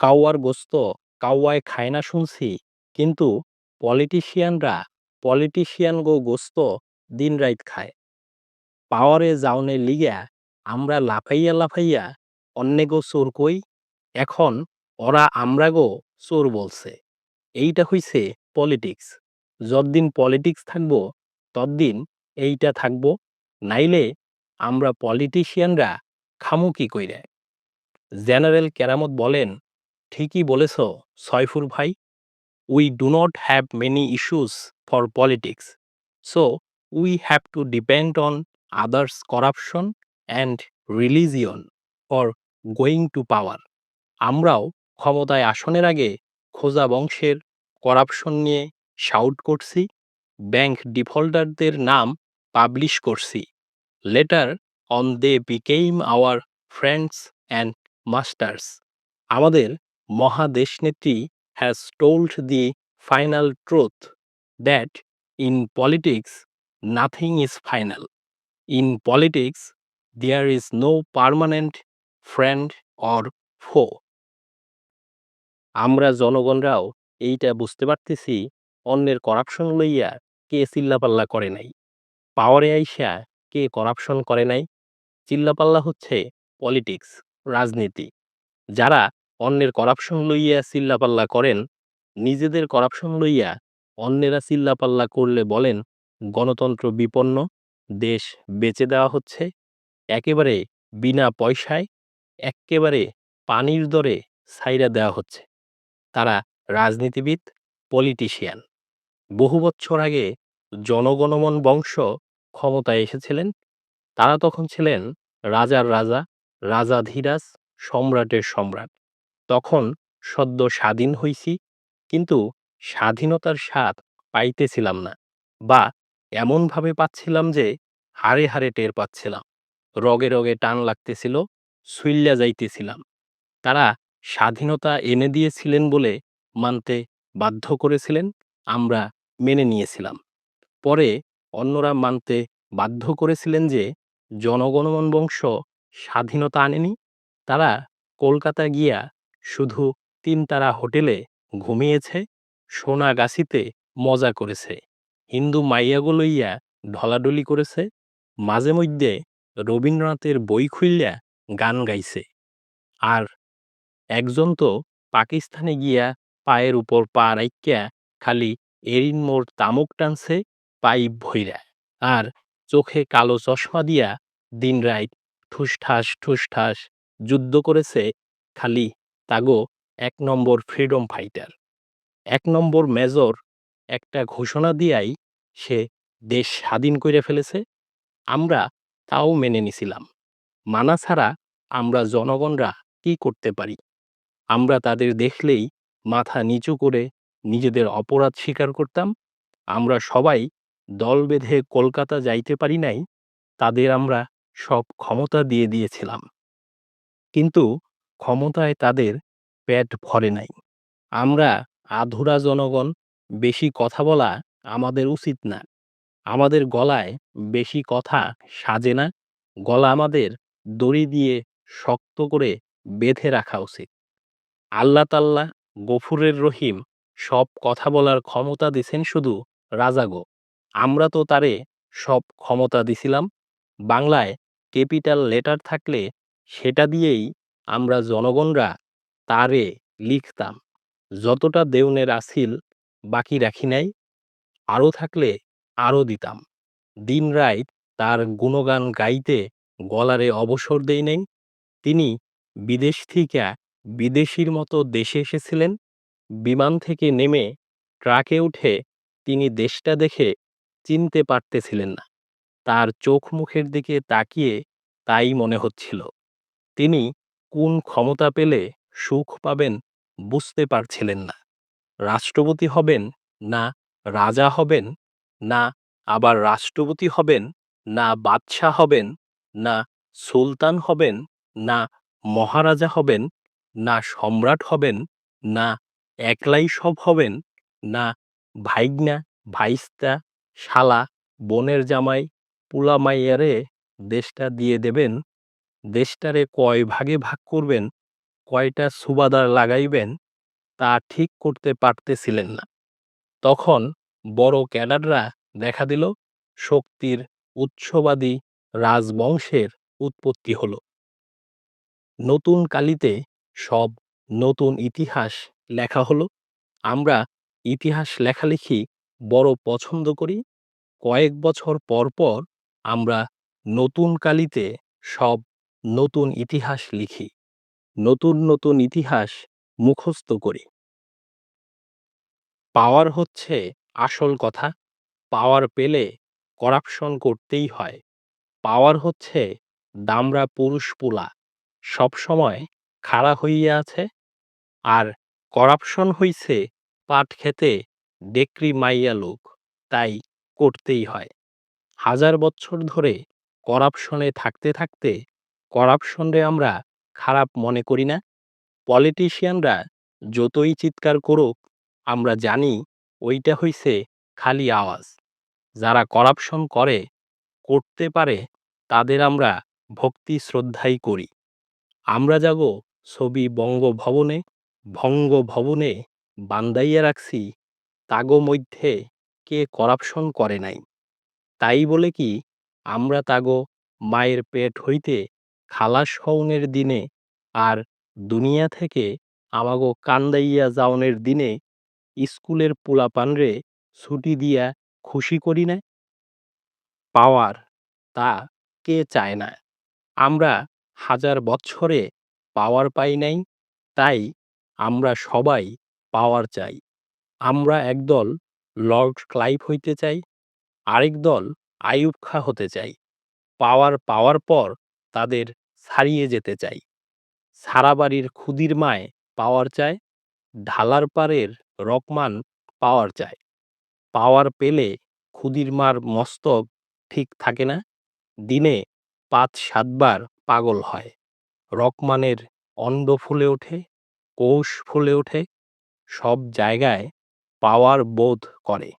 কাউয়ার গোস্ত কাউয়ায় খায় না শুনছি। কিন্তু পলিটিশিয়ানরা পলিটিশিয়ান গো গোস্ত দিন রাইত খায়। পাওয়ারে যাওনে লিগা আমরা লাফাইয়া লাফাইয়া অন্যে গো চোর কই, এখন ওরা আমরা গো চোর বলছে। এইটা হইছে পলিটিক্স। যতদিন পলিটিক্স থাকব, ততদিন এইটা থাকব, নাইলে আমরা পলিটিশিয়ানরা খামু কি কইরে। জেনারেল কেরামত বলেন ঠিকই বলেছ, সয়ফুর ভাই। We do not have many issues for politics so we have to depend on others corruption and religion for going to power আমরাও ক্ষমতায় আসনের আগে খোজা বংশের করাপশন নিয়ে শাউট করছি ব্যাংক ডিফল্টারদের নাম পাবলিশ করছি। Later on they became our friends and masters আমাদের মহাদেশনেত্রী has told the final truth that in politics nothing is final in politics there is no permanent friend or foe আমরা জনগণরাও এইটা বুঝতে পারতেছি, অন্যের corruption লইয়া কে চিল্লাপাল্লা করে নাই? পাওয়ারে আইসা কে করাপশন করে নাই? চিল্লাপাল্লা হচ্ছে পলিটিক্স রাজনীতি। যারা অন্যের করাপশন লইয়া চিল্লাপাল্লা করেন, নিজেদের করাপশন লইয়া অন্যেরা চিল্লাপাল্লা করলে বলেন, গণতন্ত্র বিপন্ন, দেশ বেচে দেওয়া হচ্ছে, একেবারে বিনা পয়সায় এক্কেবারে পানির দরে ছাইরা দেওয়া হচ্ছে। তারা রাজনীতিবিদ পলিটিশিয়ান বহু বছর আগে জনগণমন বংশ ক্ষমতায় এসেছিলেন। তারা তখন ছিলেন রাজার রাজা, রাজাধীরাজ, সম্রাটের সম্রাট। তখন সদ্য স্বাধীন হইছি, কিন্তু স্বাধীনতার স্বাদ পাইতেছিলাম না বা এমনভাবে পাচ্ছিলাম যে হাড়ে হাড়ে টের পাচ্ছিলাম। রগে রগে টান লাগতেছিল, সুইল্লা যাইতেছিলাম। তারা স্বাধীনতা এনে দিয়েছিলেন বলে মানতে বাধ্য করেছিলেন, আমরা মেনে নিয়েছিলাম। পরে অন্যরা মানতে বাধ্য করেছিলেন যে জনগণমন বংশ স্বাধীনতা আনেনি, তারা কলকাতা গিয়া শুধু তিনতারা হোটেলে ঘুমিয়েছে সোনাগাছিতে মজা করেছে। হিন্দু মাইয়াগো লইয়া ঢলাডলি করেছে, মাঝে মধ্যে রবীন্দ্রনাথের বই খুইল্লা গান গাইছে। আর একজন তো পাকিস্তানে গিয়া পায়ের উপর পা রাইক্যা খালি এরিন মোর তামুক টানছে পাইপ ভৈরা আর চোখে কালো চশমা দিয়া দিনরাইত ঠুসঠাস ঠুসঠাস যুদ্ধ করেছে খালি তাগো এক নম্বর ফ্রিডম ফাইটার। এক নম্বর মেজর একটা ঘোষণা দিয়াই সে দেশ স্বাধীন করে ফেলেছে, আমরা তাও মেনে নিছিলাম। মানা ছাড়া আমরা জনগণরা কি করতে পারি? আমরা তাদের দেখলেই মাথা নিচু করে নিজেদের অপরাধ স্বীকার করতাম, আমরা সবাই দল বেঁধে কলকাতা যাইতে পারি নাই, তাদের আমরা সব ক্ষমতা দিয়ে দিয়েছিলাম। কিন্তু ক্ষমতায় তাদের পেট ভরে নাই। আমরা আধুরা জনগণ, বেশি কথা বলা আমাদের উচিত না। আমাদের গলায় বেশি কথা সাজে না। গলা আমাদের দড়ি দিয়ে শক্ত করে বেঁধে রাখা উচিত। আল্লাহ তাল্লাহ গফুরের রহিম সব কথা বলার ক্ষমতা দিছেন শুধু রাজাগো আমরা তো তারে সব ক্ষমতা দিছিলাম। বাংলায় ক্যাপিটাল লেটার থাকলে সেটা দিয়েই আমরা জনগণরা তারে লিখতাম। যতটা দেউনের আসিল বাকি রাখি নাই আরও থাকলে আরও দিতাম। দিন রাইত তার গুণগান গাইতে গলারে অবসর দেই নাই। তিনি বিদেশ থেকে বিদেশির মতো দেশে এসেছিলেন। বিমান থেকে নেমে ট্রাকে উঠে তিনি দেশটা দেখে চিনতে পারতেছিলেন না। তার চোখ মুখের দিকে তাকিয়ে তাই মনে হচ্ছিল। তিনি কোন ক্ষমতা পেলে সুখ পাবেন বুঝতে পারছিলেন না। রাষ্ট্রপতি হবেন না রাজা হবেন, না আবার রাষ্ট্রপতি হবেন, না বাদশাহ হবেন, না সুলতান হবেন, না মহারাজা হবেন, না সম্রাট হবেন, না একলাই সব হবেন, না ভাইগনা, ভাইস্তা, শালা, বনের জামাই পুলা মাইয়ারে দেশটা দিয়ে দেবেন দেশটারে কয় ভাগে ভাগ করবেন, কয়টা সুবাদার লাগাইবেন, তা ঠিক করতে পারতেছিলেন না। তখন বড় ক্যাডাররা দেখা দিল, শক্তির উৎসবাদী রাজবংশের উৎপত্তি হল। নতুন কালিতে সব নতুন ইতিহাস লেখা হলো। আমরা ইতিহাস লেখালেখি বড় পছন্দ করি। কয়েক বছর পর পর আমরা নতুন কালিতে সব নতুন ইতিহাস লিখি, নতুন নতুন ইতিহাস মুখস্থ করি। পাওয়ার হচ্ছে আসল কথা, পাওয়ার পেলে করাপশন করতেই হয়। পাওয়ার হচ্ছে দামরা পুরুষ পুলা সবসময় খাড়া হইয়া আছে, আর করাপশন হইছে পাট খেতে ডেকরি মাইয়া লোক, তাই করতেই হয়। হাজার বছর ধরে করাপশনে থাকতে থাকতে করাপশনরে আমরা খারাপ মনে করি না। পলিটিশিয়ানরা যতই চিৎকার করুক, আমরা জানি ওইটা হইছে খালি আওয়াজ। যারা করাপশন করে, করতে পারে, তাদের আমরা ভক্তি শ্রদ্ধাই করি। আমরা যাগো ছবি বঙ্গভবনে, ভঙ্গভবনে বান্দাইয়া রাখছি, তাগো মধ্যে কে করাপশন করে নাই। তাই বলে কি, আমরা তাগো মায়ের পেট হইতে খালাস হওনের দিনে আর দুনিয়া থেকে আমাগো কান্দাইয়া যাওনের দিনে স্কুলের পোলাপানরে ছুটি দিয়া খুশি করি না পাওয়ার তা কে চায় না। আমরা হাজার বছরে পাওয়ার পাই নাই, তাই আমরা সবাই পাওয়ার চাই। আমরা একদল লর্ড ক্লাইভ হইতে চাই, আরেক দল আইয়ুব খা হতে চাই। পাওয়ার পাওয়ার পর তাদের ছাড়িয়ে যেতে চাই। সারা বাড়ির ক্ষুদির মায় পাওয়ার চায়, ঢালার পারের রকমান পাওয়ার চায়। পাওয়ার পেলে ক্ষুদির মার মস্তক ঠিক থাকে না, দিনে পাঁচ সাতবার পাগল হয়। রকমানের অন্ড ফুলে ওঠে, কোষ ফুলে ওঠে, সব জায়গায় পাওয়ার বোধ করে।